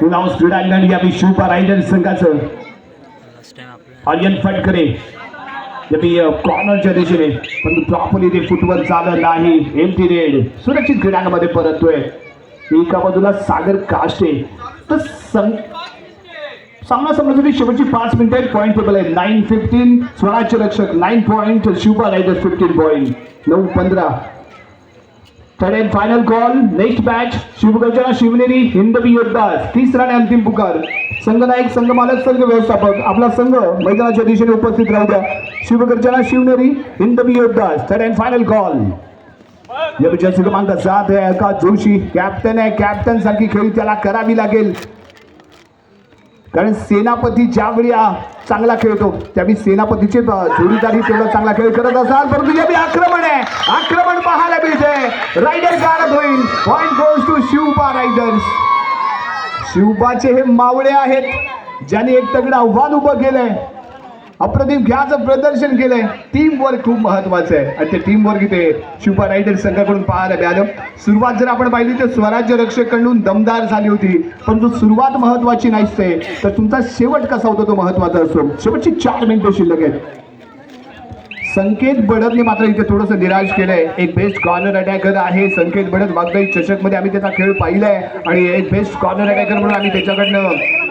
पुन्हा क्रीडांगण यावी शिवपा रायडर संघाचं लास्ट टाइम आर्यन फटकरे यावी कॉर्नरच्या दिशेने. पण प्रॉपरली ते फुटवर चालत नाही. एमटी रेड सुरक्षित क्रीडांगणामध्ये परततोय. एका बाजूला सागर काष्टे. तर सं सामना संपण्यासाठी शेवटची पाच मिनिटे पॉईंट टेबल आहे. Nine fifteen Swarajya Rakshak. Nine point Shivpa riders fifteen point नऊ पंधरा. Third and final call next match Shivgarjana Shivneri Hindavi Yoddha तिसरा आणि अंतिम पुकार. संघनायक संघ मालक संघ व्यवस्थापक. आपला संघ मैदानाच्या दिशेने उपस्थित राहू द्या. शिवगर्जना शिवनेरी हिंदवी योद्धा थर्ड अँड फायनल कॉल या विजयाची क्रमांक सात आहे. का जोशी कॅप्टन आहे. कॅप्टन सारखी खेळी त्याला करावी लागेल. कारण सेनापती ज्यावेळी चांगला खेळतो त्यावेळी सेनापतीचे जोडीदारी तेवढा चांगला खेळ करत असाल. परंतु यावेळी आक्रमण आहे. रायडर गारद होईल point goes to Shivba riders शिवबाचे हे मावळे आहेत. ज्याने एक तगड आव्हान उभं केलंय. अप्रतिम खेळाचं प्रदर्शन केलंय. टीम वर्क खूप महत्वाचं आहे. आणि ते टीम वर्क इथे शिवबा रायडर संघाकडून पाहायला मिळालं. सुरुवात जर आपण पाहिली तर स्वराज्य रक्षककडून दमदार झाली होती. परंतु सुरुवात महत्वाची नसते तर तुमचा शेवट कसा होता तो महत्त्वाचा असतो? शेवटची चार मिनिटं शिल्लक आहेत. संकेत बडतने मात्र इथे थोडंसं निराश केलंय. एक बेस्ट कॉर्नर अटॅकर आहे. संकेत बडत मागच्या चषकमध्ये आम्ही त्याचा खेळ पाहिलाय. आणि एक बेस्ट कॉर्नर अटॅकर म्हणून आम्ही त्याच्याकडनं